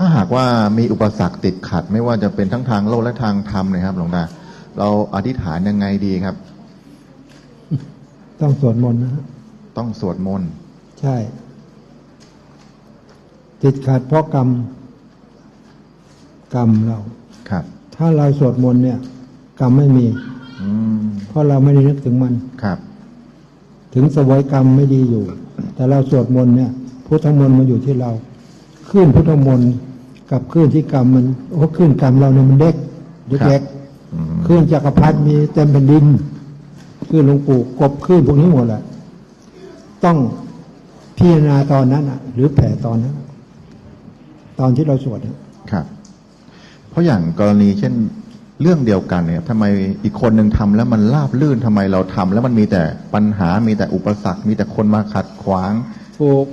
ถ้าหากว่ามีอุปสรรคติดขัด ไม่ว่าจะเป็นทั้งทางโลกและทางธรรมเนะครับ หลวงตาเราอธิษฐานยังไงดีครับ ต้องสวดมนต์นะฮะต้องสวดมนต์ใช่ ติดขัดเพราะกรรม กรรมเราครับ ถ้าเราสวดมนต์เนี่ย กรรมไม่มีอืมเพราะเราไม่ได้นึกถึงมันครับ ถึงสวยกรรมไม่ดีอยู่ แต่เราสวดมนต์เนี่ยพุทธมนต์มาอยู่ที่เราคลื่นพุทธมนต์ กับคลื่นที่กรรมมันโอ้คลื่นกรรมเราเนี่ยมันเด็กเด็กอืมๆคลื่นจักรพรรดิมีเต็มแผ่นดินคลื่นหลวงปู่กบคลื่นพวกนี้หมดแหละต้องพิจารณาตอนนั้นอะ หรือแผ่ตอนนั้น ตอนที่เราสวดอะครับ เพราะอย่างกรณีเช่นเรื่องเดียวกันเนี่ยทำไมอีกคนหนึ่งทำแล้วมันราบลื่นทำไมเราทำแล้วมันมีแต่ปัญหามีแต่อุปสรรค มีแต่คนมาขัดขวางถูก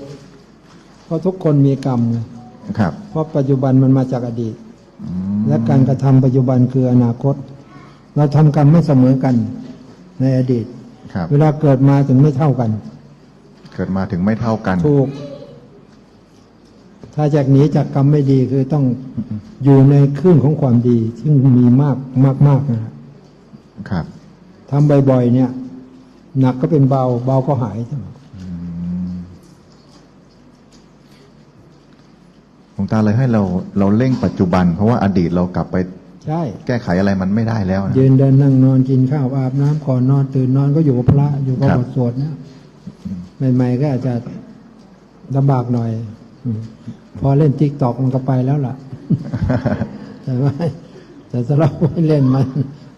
เพราะทุกคนมีกรรมไง ครับ เพราะปัจจุบันมันมาจากอดีตอืมและการกระทำปัจจุบันคืออนาคต เราทำกรรมไม่เสมอกันในอดีตครับเวลาเกิดมาถึงไม่เท่ากัน เกิดมาถึงไม่เท่ากันถูกถ้าจากหนีจากกรรมไม่ดีคือต้องอยู่ในคลื่นของความดี ซึ่งมีมากมากมากนะครับครับทำบ่อยๆเนี่ย หนักก็เป็นเบา เบาก็หายใช่ไหม หลวงตาเลยให้เราเราเร่งปัจจุบัน เพราะว่าอดีตเรากลับไปใช่แก้ไขอะไรมันไม่ได้แล้วนะยืนเดินนั่งนอนกินข้าวอาบน้ำก่อนนอนตื่นนอนก็อยู่กับพระอยู่กับครับบทสวดเนี่ยใหม่ๆก็อาจจะลำบากหน่อยอืมพอเล่นติ๊กตอกมันก็ไปแล้วล่ะแต่ว่าแต่สำหรับไม่เล่นมัน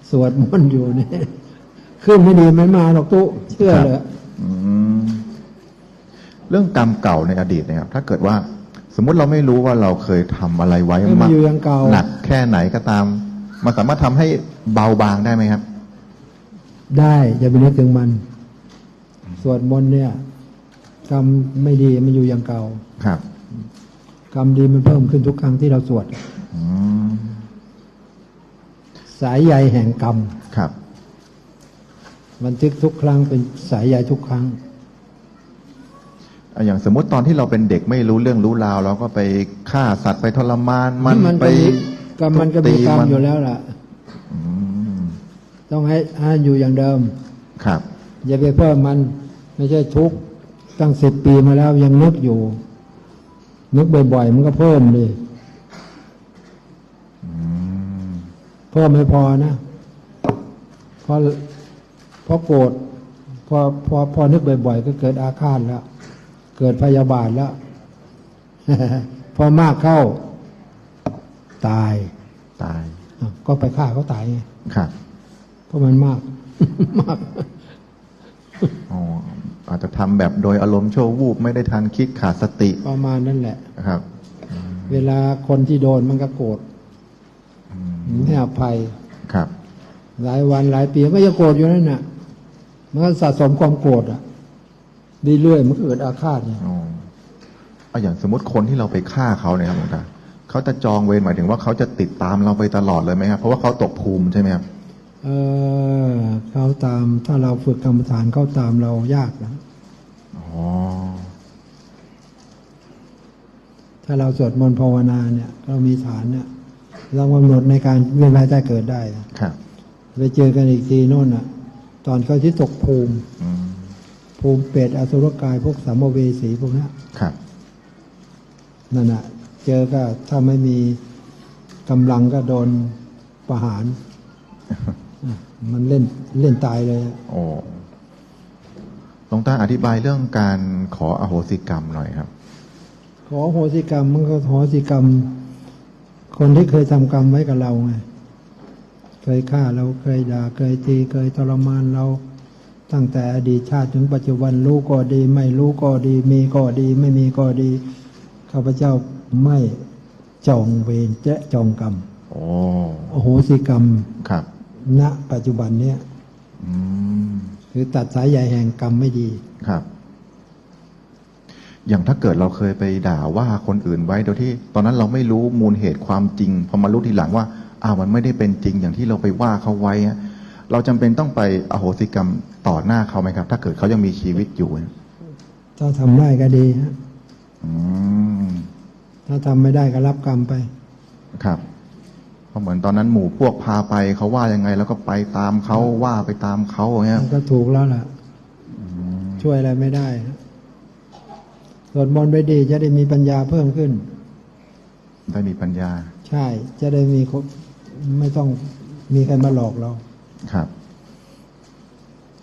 สวดมนต์อยู่เนี่ยขึ้นไม่ดีไม่มาหรอกตุ๊เชื่อเลยอืมเรื่องกรรมเก่าในอดีตนะครับ ถ้าเกิดว่า สมมุติเราไม่รู้ว่าเราเคยทำอะไรไว้ให้มันอยู่อย่างเก่าหนักแค่ไหนก็ตาม มันสามารถทำให้เบาบางได้ไหมครับ ได้อย่าไปนึกถึงมันสวดมนต์เนี่ยกรรมไม่ดีมันอยู่อย่างเก่าครับ กรรมดีมันเพิ่มขึ้นทุกครั้งที่เราสวดอืมสายใยแห่งกรรมครับบันทึกทุกครั้งเป็นสายใยทุกครั้ง อะอย่างสมมติตอนที่เราเป็นเด็กไม่รู้เรื่องรู้ราว เราก็ไปฆ่าสัตว์ไปทรมานมันมันไปก็มีกรรมมันก็มีกรรมทุบตีอยู่แล้วล่ะอืมต้องให้ให้อยู่อย่างเดิม ครับ อย่าไปเพิ่มมันไม่ใช่ทุกข์ตั้งสิบปีมาแล้วยังนึกอยู่ นึกบ่อยๆมันก็เพิ่มดิอืมเพิ่มไม่พอนะเพราะเพราะโกรธพอพอพอนึกบ่อยๆก็เกิดอาฆาตแล้ว เกิดพยาบาทแล้ว พอมากเข้า ตายตายอะก็ไปฆ่าเขาตายไงครับเพราะมันมากมากอ๋ออาจจะทำแบบโดยอารมณ์ชั่ววูบไม่ได้ทันคิดขาดสติ ประมาณนั่นแหละนะครับ เวลาคนที่โดนมันก็โกรธไม่ให้อภัยครับ หลายวันหลายปีมันก็ยังโกรธอยู่นั่นน่ะมันก็สะสมความโกรธอะ เรื่อยๆมันก็เกิดอาฆาตเนี่ยอ๋อเอาอย่างสมมติคนที่เราไปฆ่าเขาเนี่ยครับหลวงตาเขาจะจองเวรหมายถึงว่าเขาจะติดตามเราไปตลอดเลยไหมครับเพราะว่าเขาตกภูมิใช่ไหมครับเออเขาตามถ้าเราฝึกกรรมฐานเขาตามเรายากนะอ๋อถ้าเราสวดมนต์ภาวนาเนี่ย เรามีฐานเนี่ยเรากำหนดในการเวียนว่ายตายเกิดได้นะครับไปเจอกันอีกทีโน่นอะ ตอนเขาที่ตกภูมิ อืม ภูมิเปรตอสุรกายพวกสัมภเวสีพวกเนี้ยครับนั่นน่ะเจอก็ถ้าไม่มีกำลังก็โดนประหารอะมันเล่นเล่นตายเลยอะโอ้หลวงตาอธิบายเรื่องการขออโหสิกรรมหน่อยครับ ขอโหสิกรรมมันก็ขอสิกรรม คนที่เคยทำกรรมไว้กับเราไงเคยฆ่าเราเคยด่าเคยตีเคยทรมานเรา ตั้งแต่อดีตชาติถึงปัจจุบันรู้ก็ดี ไม่รู้ก็ดี มีก็ดี ไม่มีก็ดีข้าพเจ้าไม่จองเวรและจองกรรมโอ้โอโหสิกรรมครับ ณ ปัจจุบันเนี้ยอืมคือตัดสายใยแห่งกรรมไม่ดีครับ อย่างถ้าเกิดเราเคยไปด่าว่าคนอื่นไว้โดยที่ ตอนนั้นเราไม่รู้มูลเหตุความจริงพอมารู้ทีหลังว่าอ้าวมันไม่ได้เป็นจริงอย่างที่เราไปว่าเขาไว้อะ เราจำเป็นต้องไปอโหสิกรรมต่อหน้าเขาไหมครับ ถ้าเกิดเขายังมีชีวิตอยู่ถ้าทำได้ก็ดีฮะอืมถ้าทำไม่ได้ก็รับกรรมไป ครับเพราะเหมือนตอนนั้นหมู่พวกพาไปเขาว่ายังไง แล้วก็ไปตามเขาว่าไปตามเขาอย่างเงี้ยมันก็ถูกแล้วล่ะช่วยอะไรไม่ได้สวดมนต์ไปดีจะได้มีปัญญาเพิ่มขึ้น ได้มีปัญญา ใช่ จะได้มีคนไม่ต้องมีใครมาหลอกเรา ครับ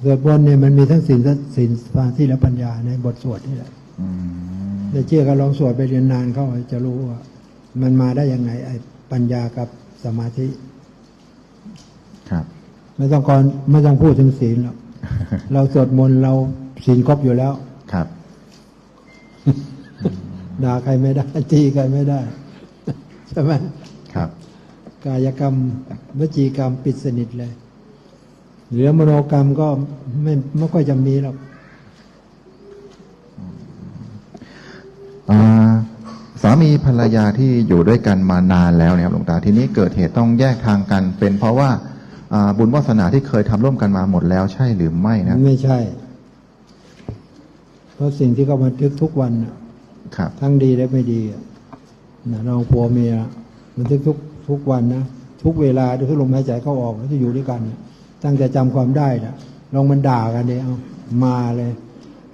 สวดมนต์เนี่ยมันมีทั้งศีลศีลสมาธิและปัญญาในบทสวดนี่แหละอืมในเชื่อก็ลองสวดไปเรียนนานเข้าจะรู้ว่า มันมาได้ยังไงไอ้ปัญญากับสมาธิ ครับ ไม่ต้องก่อนไม่ต้องพูดถึงศีลหรอกเราสวดมนต์เราศีลครบอยู่แล้ว ครับด่าใครไม่ได้ตีใครไม่ได้ใช่ไหมครับ กายกรรมวจีกรรมปิดสนิทเลย เหลือมโนกรรมก็ไม่ไม่ค่อยจะมีหรอกอ่าสามีภรรยาที่อยู่ด้วยกันมานานแล้วเนี่ยครับหลวงตาทีนี้เกิดเหตุต้องแยกทางกัน เป็นเพราะว่าอ่าบุญวาสนาที่เคยทำร่วมกันมาหมดแล้วใช่หรือไม่นะไม่ใช่ เพราะสิ่งที่เขาบันทึกทุกวันน่ะครับ ทั้งดีและไม่ดีอะนะเราผัวเมียบันทึกทุกทุกวันนะทุกเวลาทุกลมหายใจเข้าออกแล้วจะอยู่ด้วยกัน ตั้งแต่จำความได้นะลองมันด่ากันเนี่ยเอามาเลย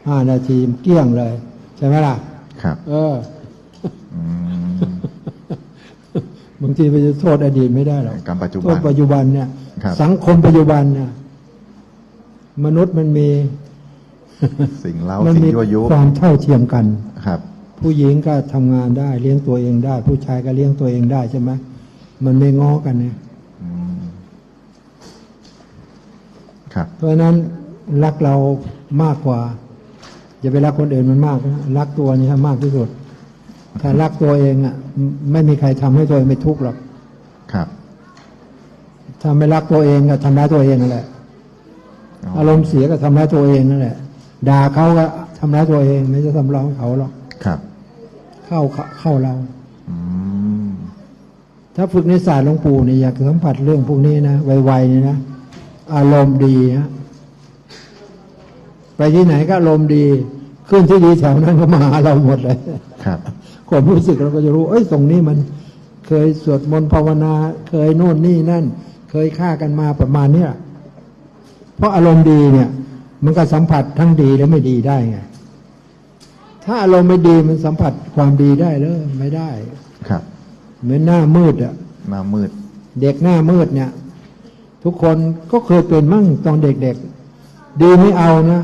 ห้านาทีเกลี้ยงเลย ใช่ไหมล่ะ ครับ เอออืมบางทีไปจะโทษอดีตไม่ได้หรอกกรรมปัจจุโทบัษนปัจจุบันเนี่ยครับสังคมปัจจุบันเนี่ยมนุษย์มันมี สิ่งเล่ามันสิ่งมียั่วยุความเท่าเทียมกันครับ ผู้หญิงก็ทำงานได้เลี้ยงตัวเองได้ ผู้ชายก็เลี้ยงตัวเองได้ใช่ไหมมันไม่ง้อกันเนี่ย อืม ครับ เพราะฉะนั้นรักเรามากกว่า อย่าไปรักคนอื่นมันมากนะรักตัวนี่ให้มากที่สุด ถ้ารักตัวเองอะ ไม่ไม่มีใครทำให้ตัวเองไม่ทุกข์หรอกครับ ถ้าไม่รักตัวเองก็ทำร้ายตัวเองนั่นแหละอารมณ์เสียก็ทำร้ายตัวเองนั่นแหละด่าเขาก็ทำร้ายตัวเอง ไม่จะทำร้ายเขาหรอกครับ เข้าเข้าเข้าเราอืมถ้าฝึกในศาสตร์หลวงปู่เนี่ยอยากสัมผัสเรื่องพวกนี้นะไวๆเนี่ยนะ อารมณ์ดีฮะไปที่ไหนก็อารมณ์ดี ขึ้นที่ดีแถวนั้นก็มาหาเราหมดเลยครับความรู้สึกเราก็จะรู้ เอ้ยตรงนี้มันเคยสวดมนต์ภาวนา เคยโน่นนี่นั่น เคยฆ่ากันมาประมาณเนี้ยเพราะอารมณ์ดีเนี่ย มันก็สัมผัสทั้งดีและไม่ดีได้ไงถ้าอารมณ์ไม่ดีมันสัมผัสความดีได้เลยไม่ได้ ครับ เหมือนหน้ามืดอะหน้ามืด เด็กหน้ามืดเนี่ย ทุกคนก็เคยเป็นมั่งตอนเด็กๆ ดีไม่เอานะ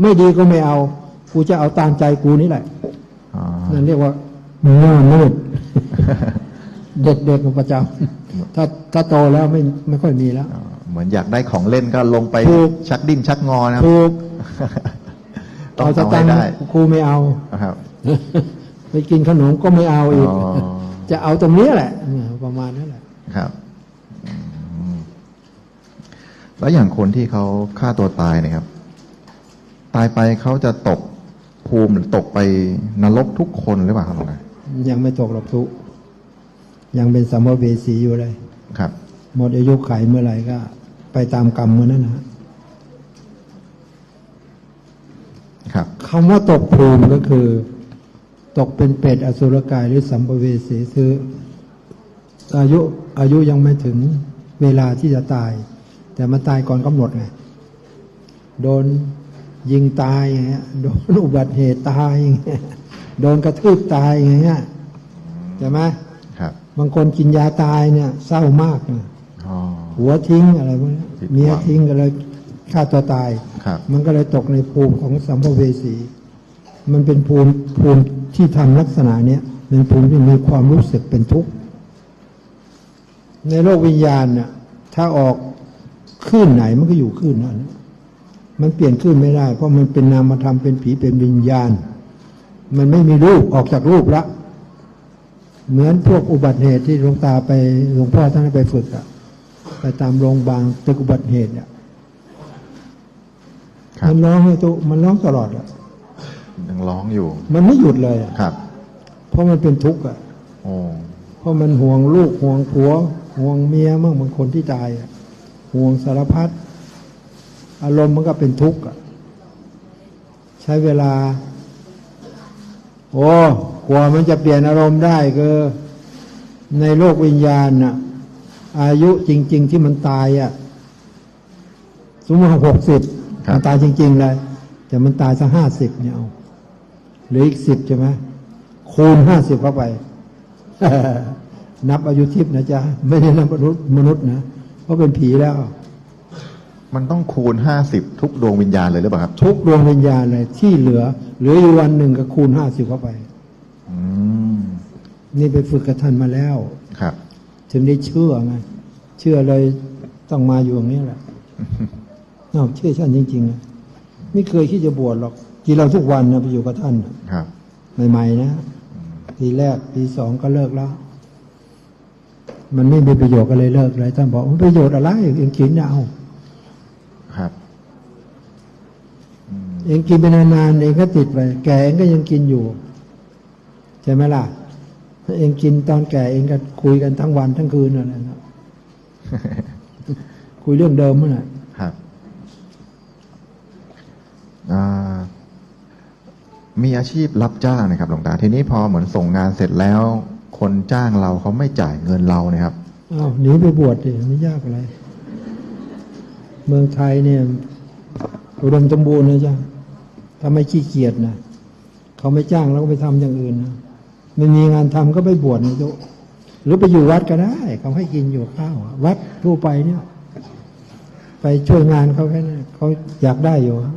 ไม่ดีก็ไม่เอา กูจะเอาตามใจกูนี่แหละอ๋อนั่นเรียกว่าหน้ามืดเด็กๆประจำถ้าถ้าโตแล้วไม่ไม่ค่อยมีแล้วอ๋อเหมือนอยากได้ของเล่นก็ลงไปถูกชักดิ้นชักงอนะครับถูกต้องเอาสเอาตัให้งค์ได้กูไม่เอานะครับไปกินขนมก็ไม่เอาอีกอ๋อจะเอาตรงนี้แหละเออประมาณนั้นแหละครับอืม แล้วอย่างคนที่เขาฆ่าตัวตายเนะครับ ตายไปเขาจะตกภูมิหรือตกไปนรกทุกคนหรือเปล่าครับหลวงตายังไม่ตกหรอกทุกยังเป็นสัมภเวสีอยู่เลย ครับ หมดอายุไขเมื่อไหร่ก็ ไปตามกรรมเมื่อนั้นนะครับคำว่าตกภูมิก็คือ ตกเป็นเป็ดอสุรกายหรือสัมภเวสีคืออายุอายุยังไม่ถึงเวลาที่จะตาย แต่มันตายก่อนกำหนดไงโดนยิงตายอย่างเงี้ยโดนอุบัติเหตุตายอย่างเงี้ยโดนกระทืบตายอย่างเงี้ยใช่ไหมครับบางคนกินยาตายเนี่ย เศร้ามากนะอ๋อหัวทิ้งอะไรพวกนี้ผิดหวังเมียทิ้งก็เลยฆ่าตัวตายครับมันก็เลยตกในภูมิของสัมภเวสี มันเป็นภูมิภูมิที่ทำลักษณะเนี้ยเป็นภูมิที่มีความรู้สึกเป็นทุกข์ในโลกวิญญาณน่ะถ้าออก คลื่นไหนมันก็อยู่คลื่นนั้น มันเปลี่ยนคลื่นไม่ได้ เพราะมันเป็นนามธรรมเป็นผีเป็นวิญญาณ มันไม่มีรูปออกจากรูปละ เหมือนพวกอุบัติเหตุที่หลวงตาไปหลวงพ่อท่านให้ไปฝึกอะไปตามโรงพยาบาลตึกอุบัติเหตุเนี่ยครับมันร้องให้ตัวมันร้องตลอดอะยังร้องอยู่ มันไม่หยุดเลยอะครับ เพราะมันเป็นทุกข์อะโอ้เพราะมันห่วงลูกห่วงผัว ห่วงเมียมั่งบางคนที่ตายอะ ห่วงสารพัดอารมณ์มันก็เป็นทุกข์อะใช้เวลา โอ้กว่ามันจะเปลี่ยนอารมณ์ได้คือในโลกวิญญาณน่ะ อายุจริง ๆ ที่มันตายอะสมมติหกสิบครับมันตายจริง ๆ เลย แต่มันตายสักห้าสิบเนี่ยเอาเหรืออีกสิบใช่ไหมคูณห้าสิบเข้าไป นับอายุทิพย์นะจ๊ะ ไม่ได้นับมนุษย์มนุษย์นะ เพราะเป็นผีแล้ว มันต้องคูณห้าสิบทุกดวงวิญญาณเลยหรือเปล่าครับทุกดวงวิญญาณเลยที่เหลือ เหลืออยู่วันหนึ่งก็คูณห้าสิบเข้าไป อืมนี่ไปฝึกกับท่านมาแล้ว ครับ ถึงได้เชื่อไงเชื่อเลยต้องมาอยู่อย่างนี้แหละนอกเชื่อท่านจริงๆนะไม่เคยคิดจะบวชหรอกกินเราทุกวันนะไปอยู่กับท่านน่ะครับ ใหม่ๆนะปีแรกปีสองก็เลิกแล้ว มันไม่มีประโยชน์ก็เลยเลิกเลยท่านบอกมันประโยชน์อะไรเองกินเนี่ยเอาครับอืมเองกินไปนานๆเองก็ติดไปแก่เองก็ยังกินอยู่ใช่ไหมล่ะถ้าเองกินตอนแก่เองก็คุยกันทั้งวันทั้งคืนอะไรนะคุยเรื่องเดิมเมื่อไหร่ครับอ่ามีอาชีพรับจ้างนะครับหลวงตาทีนี้พอเหมือนส่งงานเสร็จแล้ว คนจ้างเราเขาไม่จ่ายเงินเรานะครับอ้าวหนีไปบวชดิไม่ยากอะไร เมืองไทยเนี่ยอุดมสมบูรณ์นะจ๊ะถ้าไม่ขี้เกียจนะเขาไม่จ้างเราก็ไปทำอย่างอื่นนะไม่มีงานทำก็ไปบวชนะโยมหรือไปอยู่วัดก็ได้เขาให้กินอยู่ข้าวอะวัดทั่วไปเนี่ย ไปช่วยงานเขาแค่นั้นเขาอยากได้อยู่อะ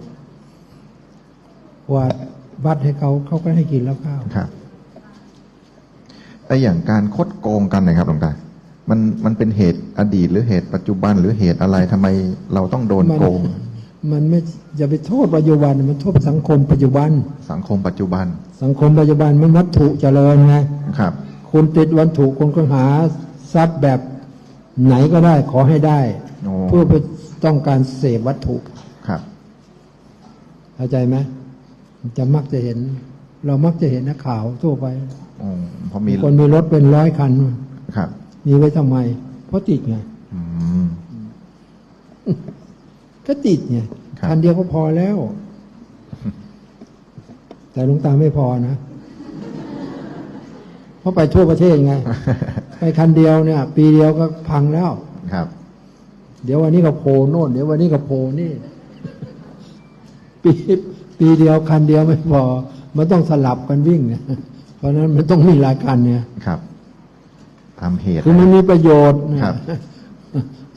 ว่าวัดให้เขาเขาก็ให้กินแล้วข้าวครับ ไออย่างการคดโกงกันนะครับหลวงตามันมันเป็นเหตุอดีตหรือเหตุปัจจุบันหรือเหตุอะไรทำไมเราต้องโดนมันโกง มันไม่อย่าไปโทษปัจจุบันมันโทษสังคมปัจจุบัน สังคมปัจจุบัน สังคมปัจจุบันมันวัตถุเจริญไงครับ คุณติดวัตถุคุณก็หาทรัพย์แบบไหนก็ได้ขอให้ได้โอ้เพื่อไปต้องการเสพวัตถุครับเข้าใจไหมจะมักจะเห็น เรามักจะเห็นนักข่าวทั่วไป อ๋อเพราะมีคนมีรถเป็นร้อยคันนู่นครับมีไว้ทำไม เพราะติดไงอืมก็ติดไงครับคันเดียวก็พอแล้ว แต่หลวงตาไม่พอนะเพราะไปทั่วประเทศไง ไปคันเดียวเนี่ย ปีเดียวก็พังแล้วครับ เดี๋ยววันนี้ก็โผล่โน่นเดี๋ยววันนี้ก็โผล่นี่ ปีปีเดียวคันเดียวไม่พอมันต้องสลับกันวิ่งเนี่ยเพ ราะฉะนั้นมันต้องมีหลายคันเนี่ยครับทำเหตุคือมันมีประโยชน์นะครับ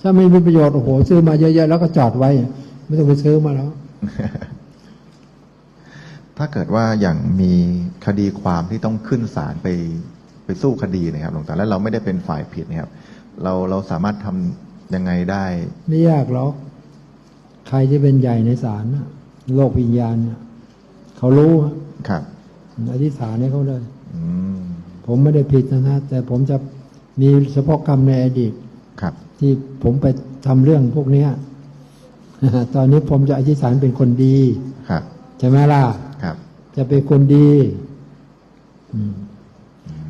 ถ้าไม่มีประโยชน์โอ้โหซื้อมาเยอะๆแล้วก็จอดไว้ ไม่ต้องไปซื้อมาแล้ว ถ้าเกิดว่าอย่างมีคดีความที่ต้องขึ้นศาลไปไปสู้คดีนะครับหลวงตาแล้วเราไม่ได้เป็นฝ่ายผิดนะครับ เราเราสามารถทำยังไงได้ ไม่ยากหรอกใครที่เป็นใหญ่ในศาลน่ะโลกวิญญาณน่ะเขารู้ฮะครับอธิษฐานให้เขาเลยอืม ผมไม่ได้ผิดนะฮะแต่ผมจะมีเฉพาะกรรมในอดีตครับ ที่ผมไปทำเรื่องพวกเนี้ยตอนนี้ผมจะอธิษฐานเป็นคนดีครับใช่ไหมล่ะครับ จะเป็นคนดีอืม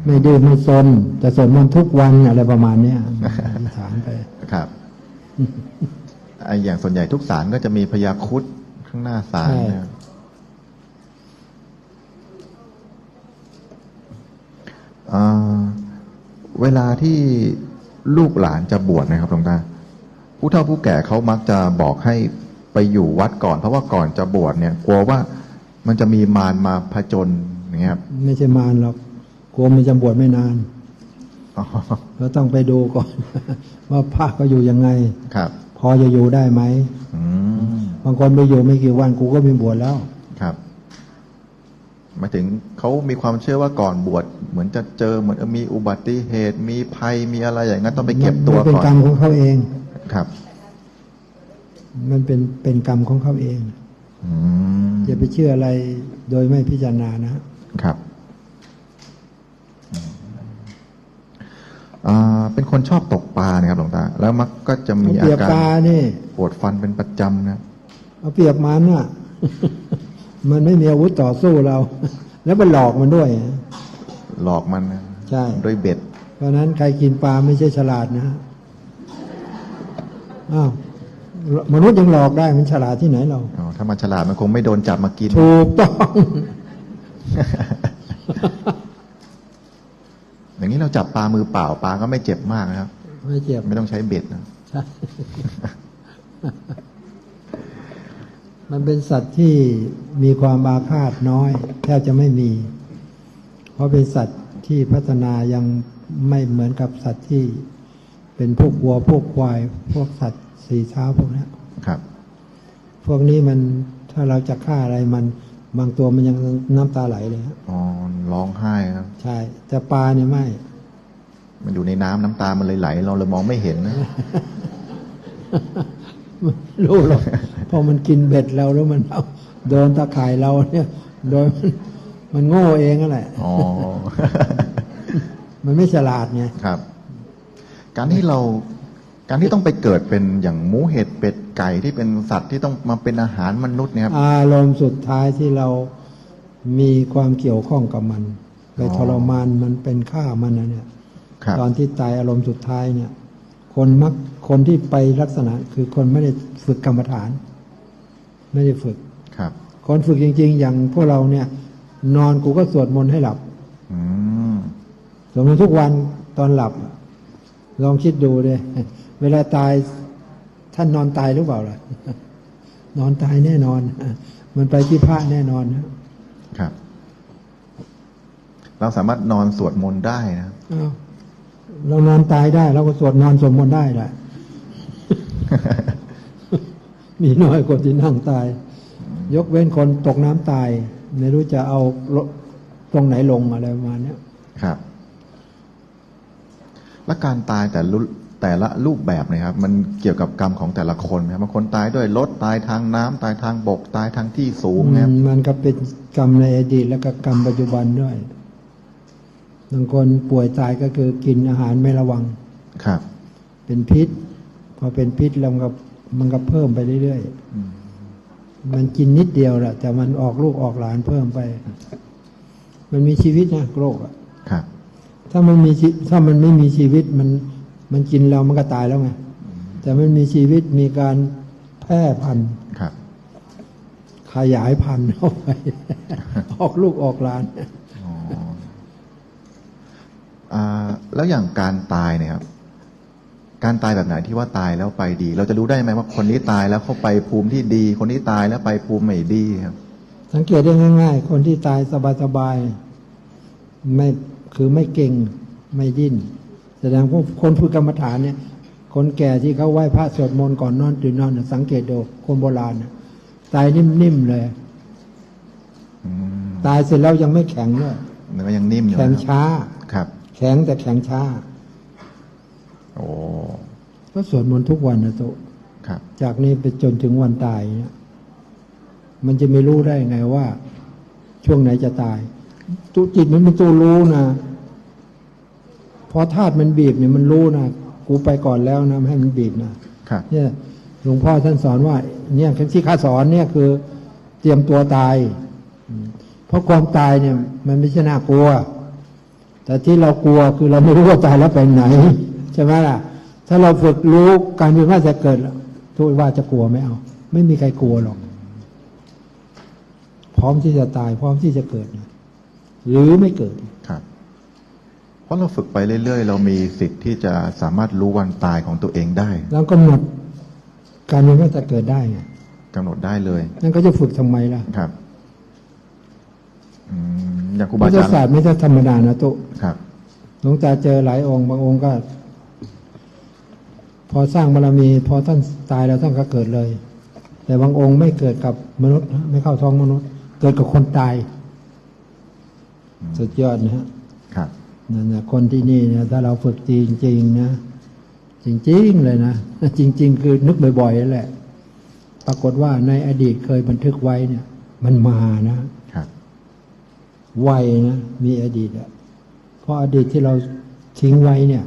ไม่ดื้อไม่ซนจะสวดมนต์ทุกวันอะไรประมาณเนี้ยอธิษฐานไปครับไออย่างส่วนใหญ่ทุกศาลก็จะมีพยาครุดข้างหน้าศาลใช่นะครับอ่า เวลาที่ลูกหลานจะบวชนะครับหลวงตาผู้เฒ่าผู้แก่เขามักจะบอกให้ไปอยู่วัดก่อน เพราะว่าก่อนจะบวชเนี่ย กลัวว่ามันจะมีมารมาผจญอย่างเงี้ยครับ ไม่ใช่มารหรอกกลัวมันจะบวชไม่นานอ๋อเราต้องไปดูก่อน ว่าพระก็อยู่ยังไงครับ พอจะอยู่ได้ไหมอืมบางคนไปอยู่ไม่กี่วันกูก็มีบวชแล้วครับ หมายถึงเขามีความเชื่อว่าก่อนบวชเหมือนจะเจอเหมือนมีอุบัติเหตุ มีภัยมีอะไรอย่างนั้นต้องไปเก็บตัวมันเป็นก่อนกรรมของเขาเองครับ มันเป็นเป็นกรรมของเขาเองอืมอย่าไปเชื่ออะไรโดยไม่พิจารณานะครับอืมอ่าเป็นคนชอบตกปลานะครับหลวงตา แล้วมักก็จะมีเอาอาเปรียบกาปลารนี่ปวดฟันเป็นประจำนะเอาเปรียบมันน่ะ มันไม่มีอาวุธต่อสู้เรา แล้วมันหลอกมันด้วย หลอกมันนะใช่ด้วยเบ็ด เพราะฉะนั้นใครกินปลาไม่ใช่ฉลาดนะอ้าวมนุษย์ยังหลอกได้มันฉลาดที่ไหนเราอ๋อถ้ามันฉลาดมันคงไม่โดนจับมากินถูกต้อง อย่างนี้เราจับปลามือเปล่าปลาก็ไม่เจ็บมากนะครับ ไม่เจ็บไม่ต้องใช้เบ็ดนะใช่ มันเป็นสัตว์ที่มีความอาฆาตน้อย แทบจะไม่มี เพราะเป็นสัตว์ที่พัฒนายังไม่เหมือนกับสัตว์ที่เป็นพวกวัวพวกควาย พวกสัตว์สีเท้าพวกเนี้ยครับ พวกนี้มันถ้าเราจะฆ่าอะไรมัน บางตัวมันยังน้ำตาไหลเลยฮะอ๋อร้องไห้ครับ ใช่แต่ปลาเนี่ยไม่ มันอยู่ในน้ำน้ำตามันเลยไหล เราเลยมองไม่เห็นนะไม่รู้หรอก พอมันกินเบ็ดเราแล้วมันเอาโดนตะข่ายเราเนี่ย โดยมันมันโง่เองนั่นแหละอ๋อมันไม่ฉลาดไงครับ การที่เราการที่ต้องไปเกิดเป็นอย่างหมูเห็ดเป็ดไก่ที่เป็นสัตว์ที่ต้องมาเป็นอาหารมนุษย์เนี่ยครับ อารมณ์สุดท้ายที่เรามีความเกี่ยวข้องกับมันไปอ๋อทรมานมันเป็นฆ่ามันนะเนี่ยครับตอนที่ตายอารมณ์สุดท้ายเนี่ย คนมักคนที่ไปลักษณะ คือคนไม่ได้ฝึกกรรมฐาน ไม่ได้ฝึกครับคนฝึกจริง ๆ อย่างพวกเราเนี่ย นอนกูก็สวดมนต์ให้หลับอืมสวดมนต์ทุกวันตอนหลับ ลองคิดดูเลยเวลาตายท่านนอนตายหรือเปล่าล่ะนอนตายแน่นอน มันไปที่พระแน่นอนนะครับ เราสามารถนอนสวดมนต์ได้นะอ้าวเรานอนตายได้ เราก็สวดนอนสวดมนต์ได้แหละ มีน้อยคนที่นั่งตาย ยกเว้นคนตกน้ำตาย ไม่รู้จะเอาตรงไหนลงอะไรประมาณเนี้ยครับ และการตายแต่ละแต่ละรูปแบบเนะครับ มันเกี่ยวกับกรรมของแต่ละคนนะครับบางคนตายด้วยรถตายทางน้ำตายทางบก ตายทางที่สูงนะครับอืมมันก็เป็นกรรมในอดีตแล้วก็กรรมปัจจุบันด้วยบางคนป่วยตายก็คือกินอาหารไม่ระวังครับ เป็นพิษ พอเป็นพิษแล้วมันก็ มันก็เพิ่มไปเรื่อยอืมๆมันกินนิดเดียวแหละแต่มันออกลูกออกหลานเพิ่มไป มันมีชีวิตนะโรคอะครับถ้ามันมีชีถ้ามันไม่มีชีวิตมัน มันกินแล้วมันก็ตายแล้วไงแต่มันมีชีวิตมีการแพร่พันธุ์ครับขยายพันธุ์เข้าไปออกลูกออกหลานอ๋ออ่าแล้วอย่างการตายเนี่ยครับ การตายแบบไหนที่ว่าตายแล้วไปดี เราจะรู้ได้ไหมว่าคนนี้ตายแล้วเขาไปภูมิที่ดี คนนี้ตายแล้วไปภูมิไม่ดีครับ สังเกตได้ง่าย ๆ คนที่ตายสบายๆไม่คือไม่เก่งไม่ดิ้นแสดงพวกคนฝึกกรรมฐานเนี่ย คนแก่ที่เขาไหว้พระสวดมนต์ก่อนนอนตื่นนอนน่ะสังเกตดูคนโบราณน่ะตายนิ่มๆเลยอืมตายเสร็จแล้วยังไม่แข็งด้วยเนื้อยังนิ่มอยู่แข็งนะครับช้าครับ แข็งแต่แข็งช้า โอ้ก็สวดมนต์ทุกวันนะโตะครับ จากนี้ไปจนถึงวันตายเนี่ยมันจะไม่รู้ได้ไงว่า ช่วงไหนจะตายตุจิตมันเป็นตัวรู้นะพอธาตุมันบีบเนี่ยมันรู้นะกูไปก่อนแล้วนะไม่ให้มันบีบนะครับเนี่ยหลวงพ่อท่านสอนว่า เนี่ยที่ข้าสอนเนี่ยคือ เตรียมตัวตายอืมเพราะความตายเนี่ย มันไม่ใช่น่ากลัว แต่ที่เรากลัวคือเราไม่รู้ว่าตายแล้วไปไหนใช่ไหมล่ะ ถ้าเราฝึกรู้การเป็นว่าจะเกิดทุกว่าจะกลัวไม่เอา ไม่มีใครกลัวหรอก พร้อมที่จะตาย พร้อมที่จะเกิดนะหรือไม่เกิดครับเพราะเราฝึกไปเรื่อยๆ เรามีสิทธิ์ที่จะสามารถรู้วันตายของตัวเองได้ แล้วกำหนดการเป็นว่าจะเกิดได้ไงกำหนดได้เลย นั่นก็จะฝึกทำไมล่ะครับอืมอย่างครูพุบาทธอาจารย์ศาสตร์ไม่ใช่ธรรมดานะตุครับหลวงตาเจอหลายองค์ บางองค์ก็ พอสร้างบารมี พอท่านตายแล้วท่านก็เกิดเลย แต่บางองค์ไม่เกิดกับมนุษย์นะไม่เข้าท้องมนุษย์ เกิดกับคนตาย สุดยอดนะฮะครับนั่นนะคนที่นี่เนี่ยถ้าเราฝึกจริงๆนะจริงๆเลยนะจริง ๆ คือนึกบ่อยๆนั่นแหละ ปรากฏว่าในอดีตเคยบันทึกไว้เนี่ย มันมานะครับไวนะมีอดีตอะเพราะอดีตที่เราทิ้งไว้เนี่ย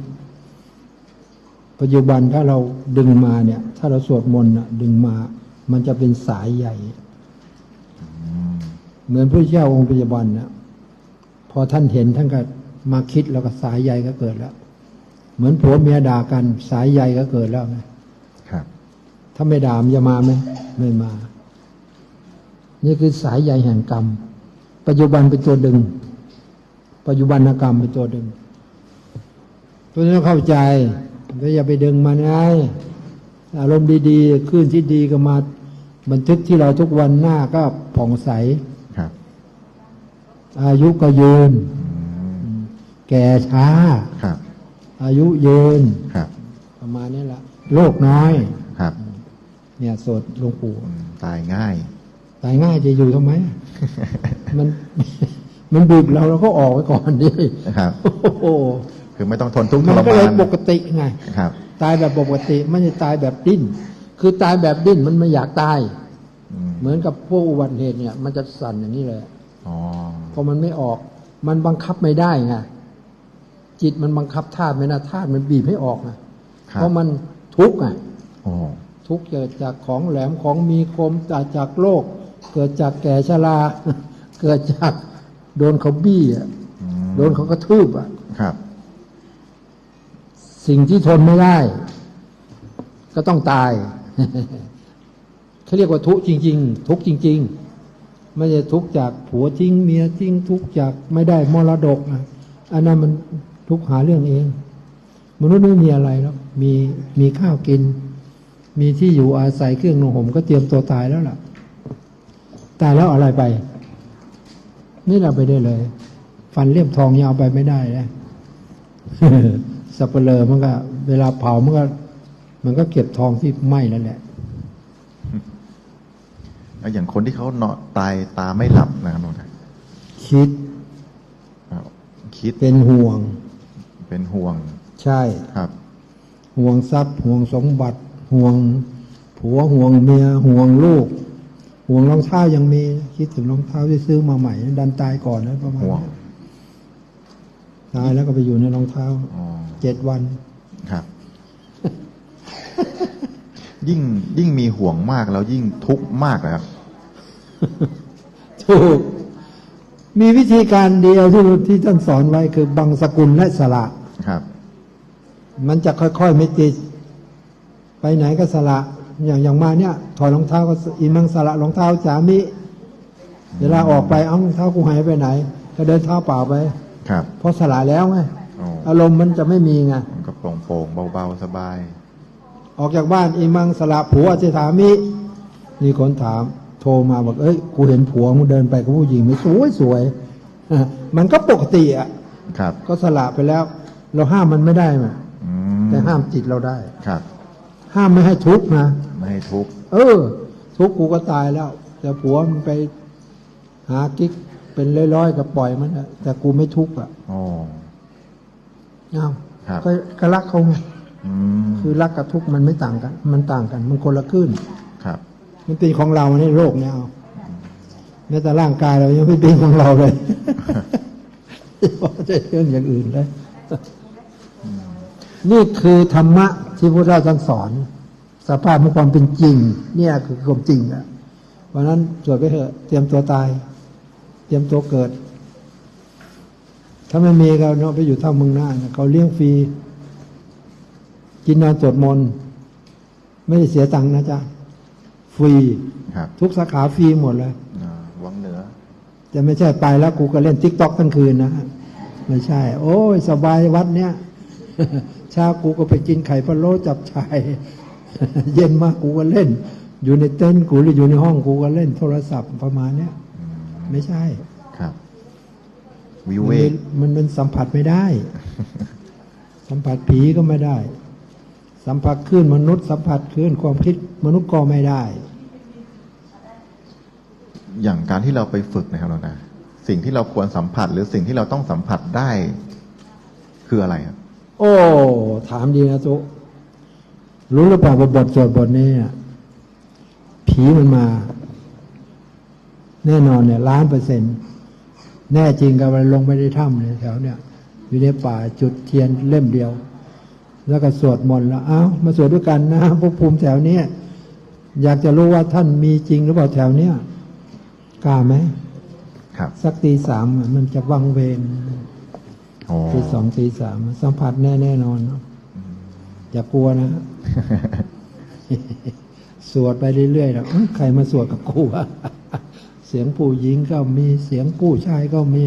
ปัจจุบันถ้าเราดึงมาเนี่ย ถ้าเราสวดมนต์น่ะดึงมา มันจะเป็นสายใหญ่ เหมือนพระเจ้าองค์ปัจจุบันนะพอท่านเห็นท่านก็มาคิดแล้วก็สายใยก็เกิดแล้ว เหมือนผัวเมียด่ากันสายใยก็เกิดแล้วไงครับ ถ้าไม่ด่ามันจะมาไหมไม่มา นี่คือสายใยแห่งกรรม ปัจจุบันเป็นตัวดึง ปัจจุบันกรรมเป็นตัวดึงตัวนี้ต้องเข้าใจ ไม่อย่าไปดึงมันไงอารมณ์ดีๆขึ้นที่ดีก็มาบันทึกที่เราทุกวันหน้าก็ผ่องใสครับ อายุก็ยืนอืมแก่ช้าครับ อายุยืนครับ ประมาณนี้แหละโลกน้อยครับ เนี่ยสดหลวงปู่อืมตายง่าย ตายง่ายจะอยู่ทำไม มันมันบีบเราเราก็ออกไว้ก่อนดิครับ โอ้โห คือไม่ต้องทนทุกข์ทมันรก็มาเลยนปกติไงครับ ตายแบบปกติไม่ใช่ตายแบบดิ้น คือตายแบบดิ้นมันไม่อยากตายอืมเหมือนกับพวกอุบัติเหตุเนี่ยมันจะสั่นอย่างนี้เลยอ๋อพอมันไม่ออก มันบังคับไม่ได้ไงจิตมันบังคับธาตุไม่ได้ธาตุมันบีบให้ออกไงครับเพราะมันทุกข์ไงโอ้ทุกข์เกิดจากของแหลมของมีคมจากจากโรคเกิดจากแก่ชราเกิดจากโดนเขาบี้อะอืมโดนเขากระทืบอะครับ สิ่งที่ทนไม่ได้ ก็ต้องตายเขาเรียกว่าทุกจริง ๆ ทุกจริง ๆ ไม่ใช่ทุกจากผัวทิ้งเมียทิ้งทุกจากไม่ได้มรดกนะอันนั้นมันทุกหาเรื่องเอง มนุษย์ไม่มีอะไรแล้วมีมีข้าวกิน มีที่อยู่อาศัยเครื่องนุ่งห่มก็เตรียมตัวตายแล้วล่ะ ตายแล้วอาอะไรไป นี่เราไปได้เลย ฟันเลี่ยมทองยาวไปไม่ได้นะ สับเปลือมันก็ เวลาเผามันก็ มันก็เก็บทองที่ไหม้นั่นแหละแล้วอย่างคนที่เขาเนาะตายตาไม่หลับนะครับหลวงตาคิดครับคิดเป็นห่วง เป็นห่วง ใช่ครับ ห่วงทรัพย์ห่วงสมบัติ ห่วงผัวห่วงเมียห่วงลูก ห่วงรองเท้ายังมี คิดถึงรองเท้าที่ซื้อมาใหม่ ดันตายก่อนนะประมาณห่วงนั้น ตายแล้วก็ไปอยู่ในรองเท้าอ๋อเจ็ดวันครับ ยิ่งยิ่งมีห่วงมากแล้วยิ่งทุกข์มากนะครับถูกมีวิธีการเดียวที่ที่ท่านสอนไว้คือบังสกุลและสละครับ มันจะค่อยๆไม่ติดไปไหนก็สละอย่างอย่างมาเนี่ย ถอดรองเท้าก็อีมังสละรองเท้าสามิ เวลาออกไปเอารองเท้ากูหายไปไหน ก็เดินเท้าเปล่าไป ครับเพราะสละแล้วไงอ๋ออารมณ์มันจะไม่มีไงมันก็โปร่งโปร่งๆเบาๆสบาย ออกจากบ้านอีมังสละผัวจะถามิมีคนถาม โทรมาบอกเอ้ยกูเห็นผัวมึงเดินไปกับผู้หญิงไม่สวยสวยๆอะมันก็ปกติอะครับ ก็สละไปแล้ว เราห้ามมันไม่ได้ไหมอืมแต่ห้ามจิตเราได้ ครับ ห้ามไม่ให้ทุกข์นะ ไม่ให้ทุกข์ เออ ทุกข์กูก็ตายแล้ว แต่ผัวมันไปหากิ๊ก เป็นร้อยๆก็ปล่อยมันอะแต่กูไม่ทุกข์อะอ๋อเอ้าครับก็ก็รักเขาไงอืมคือรักกับทุกข์มันไม่ต่างกัน มันต่างกัน มันคนละคลื่นครับ มันเป็นของเราในโลกเนี่ยเอาแม้แต่ร่างกายเรายังไม่เป็นของเราเลยจะเรื่องอย่างอื่นเลยนี่คือธรรมะที่พระเจ้าท่านสอน สภาพของความเป็นจริง เนี่ยคือความจริงอะเพราะฉะนั้นสวดไปเถอะ เตรียมตัวตายเต รียมตัวเกิด ถ้าไม่มีก็เนาะไปอยู่ท่าเมืองหน้านะเขาเลี้ยงฟรีกินนอนสวดมนต์ไม่ได้เสียตังค์นะจ๊ะฟรีครับทุกสาขาฟรีหมดเลยอ่าวังเหนือจะไม่ใช่ไปแล้วกูก็เล่นทิกตอกทั้งคืนนะไม่ใช่ โอ้ยสบายวัดเนี้ยเช้ากูก็ไปกินไข่พะโล้จับชาย เย็นมากกูก็เล่น อยู่ในเต็นท์กูหรืออยู่ในห้องกูก็เล่นโทรศัพท์ประมาณเนี้ยอืม ไม่ใช่ครับวิมันเวเป็กนมันเป็นสัมผัสไม่ได้ สัมผัสผีก็ไม่ได้ สัมผัสคลื่นมนุษย์สัมผัสคลื่นความคิดมนุษย์ก็ไม่ได้ อย่างการที่เราไปฝึกนะครับหลวงตาสิ่งที่เราควรสัมผัส หรือสิ่งที่เราต้องสัมผัสได้ คืออะไรครับโอ้ ถามดีนะตุรู้หรือเปล่าว่าบทสวดบทนี้อะผีมันมา แน่นอนเนี่ยล้านเปอร์เซ็นต์แน่จริงกับมันลงไปในถ้ำเลยแถวเนี่ยอยู่ในป่าจุดเทียนเล่มเดียว แล้วก็สวดมนต์แล้วเอ้ามาสวดด้วยกันนะพวกภูมิแถวเนี้ยอยากจะรู้ว่าท่านมีจริงหรือเปล่าแถวเนี้ยกล้าไหมครับ สักตีสามอะมันจะวังเวงอ๋อตีสองตีสามสัมผัสแน่แน่นอนเนาะอย่ากลัวนะ สวดไปเรื่อยๆนะเอ้ยใครมาสวดกับกูวะ เสียงผู้หญิงก็มีเสียงผู้ชายก็มี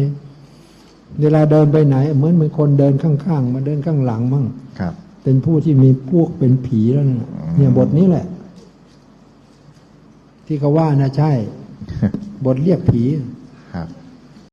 เวลาเดินไปไหน เหมือนเหมือนคนเดินข้างๆ มาเดินข้างหลังมั่งครับ เป็นผู้ที่มีพวกเป็นผีแล้วนะเนี่ยบทนี้แหละ ที่เขาว่านะใช่ บทเรียกผีครับ